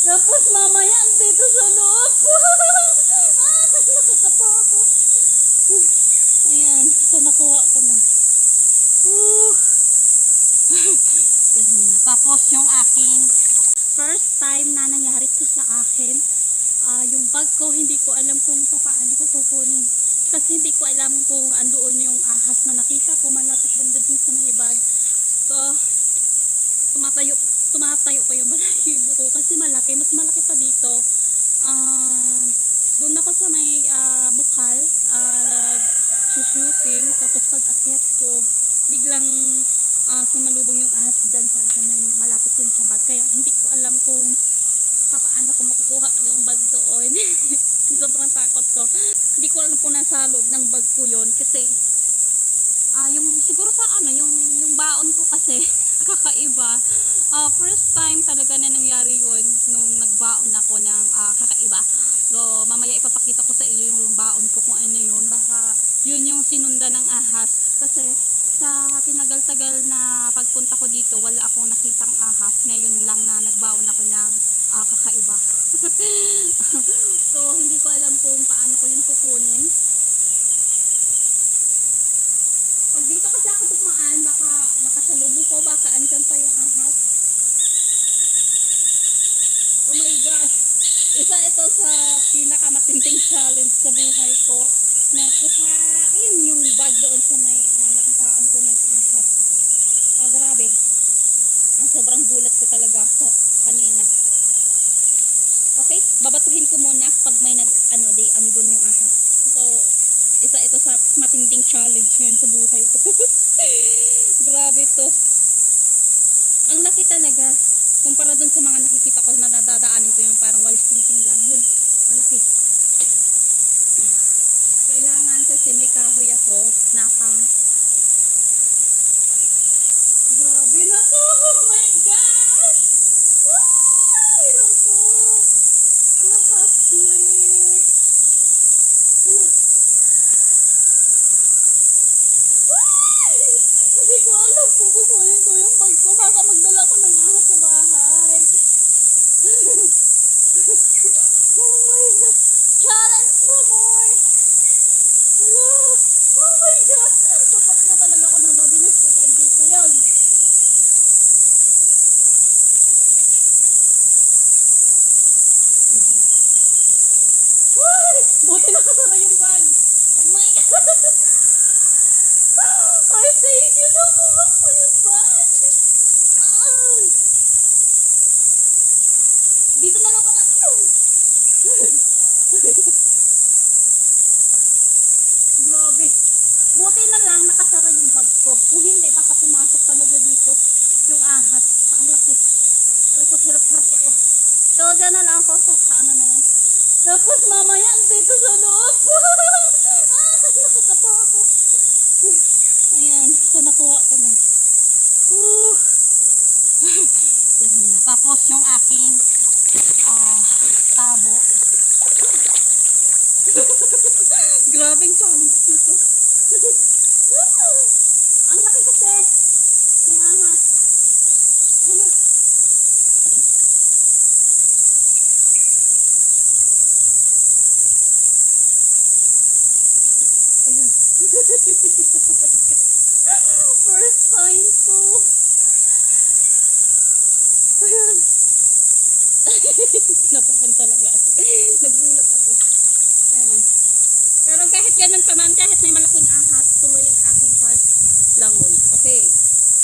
Tapos mamaya dito sa loob. ah, nakakatakot. Ayan, so nakuha ko na. Uh. Yan muna. Tapos yung aking first time na nangyari to sa akin. Ah, yung bag ko, hindi ko alam kung paano ko kukunin. Kasi hindi ko alam kung andoon yung ahas na nakita ko malapit banda dun sa may bag. So, tumatayo, tumatayo pa yung balahibo ko kasi malaki, mas malaki pa dito. Ah, doon ako sa may ah, bukal, ah, shooting, tapos pag akyat ko, biglang ah, sumalubong yung ahas dyan sa akin na malapit din sa bag. Kaya hindi ko alam kung paano ko makukuha yung bag doon. Sobrang takot ko. Hindi ko alam kung nasa loob ng bag ko yon kasi ah yung siguro sa ano yung yung baon ko kasi kakaiba. Ah first time talaga na nangyari yun nung nagbaon ako ng ah, kakaiba. So mamaya ipapakita ko sa iyo yung baon ko kung ano yun. Baka yun ng ahas kasi sa tinagal-tagal na pagpunta ko dito wala akong nakitang ahas. Ngayon lang na nagbaon ako ng ah, kakaiba. so hindi ko alam kung paano ko yun kukunin. Pag dito kasi ako dumaan, baka, baka sa lubong ko, baka andyan pa yung ahas. Oh my gosh. Isa ito sa pinakamatinding challenge sa buhay ko na kuhain yung sa may uh, nakitaan ko ng ahas. Ah, grabe. Ang sobrang gulat ko talaga sa kanina. Okay, babatuhin ko muna pag may nag, ano, di, andun yung ahas. So, isa ito sa matinding challenge ngayon sa buhay ko. Grabe to. Ang laki talaga. Kumpara dun sa mga nakikita ko na nadadaanin ko yung parang walis tingting lang. Yun, malaki. Kailangan kasi may kahoy ako na pang Grabe na to! Oh my gosh! Ay, naku! Ahas please! Hala. Ay! Hindi ko alam kung kukunin ko yung bag ko. Baka magdala ko ng ahas sa bahay. oh my God! Challenge mo, boy! Hala! Oh my God! Tapak na talaga ako ng mabilis kapag dito yun. Uy! Buti nakasara yung. Oh my God! Ay, thank you. Nakuha ko yung. Ah. Dito na lang ako. Grabe. Buti na lang nakasara yung bag ko. Kung hindi, baka pumasok talaga dito yung ahas. Ang laki. Aray ko, hirap-hirap ako. So, dyan na lang ako sa, sa ano na yan. Tapos mamaya dito sa loob. ah, nakakatakot. Ayan, so nakuha ko na. Uh. Yan muna. Tapos yung aking ah, tabo. Grabing challenge nito. Ang laki kasi. Yung ahas. Ano? Ayun. First time ko. Ayun. Nabahan talaga ako. Nagulat ako. Ayan. Pero kahit ganun pa man, kahit may malaking ahas, tuloy ang aking first langoy. Okay.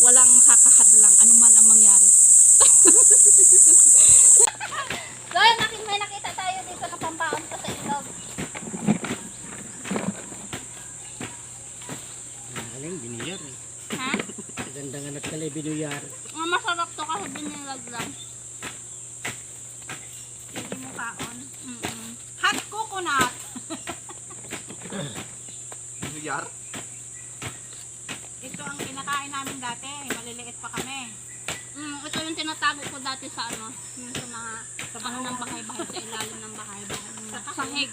Walang makakahadlang. Ano man ang mangyari. so, yun, may nakita tayo dito na pampaon ko sa ilog. Aling biniyar eh. Ha? Ganda nga nagkalay biniyar. Ang masarap to kasi binilag lang. Hindi mo kaon. Mm-mm. Hot coconut. Binuyar? Ito ang kinakain namin dati. Maliliit pa kami. Mm, ito yung tinatago ko dati sa ano, yung sa mga sa ano ng bahay-bahay, sa ilalim ng bahay-bahay. Sa sahig.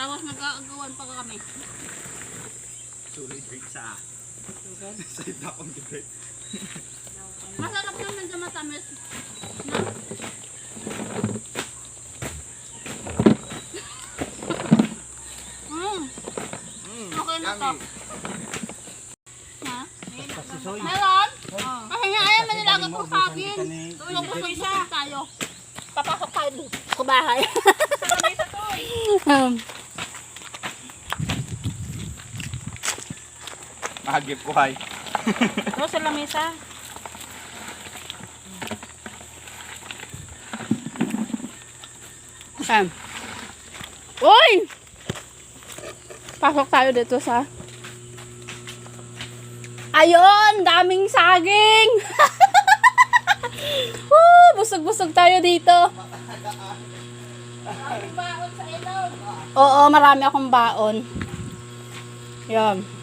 Tapos nag-aagawan pa kami. Tuloy break sa Side na akong break. Masarap naman sa matamis. No? Ha? Si Soy. Meron? Oh. Kasi nilagat ko sa akin. Tulong ko isa tayo. Papasok tayo doon sa bahay. um, Mahagip ko hay. Ito sa lamesa. um. Uy! Pasok tayo dito sa... Ayun! Daming saging! Woo! Busog-busog tayo dito. Oo, marami akong baon. Yan.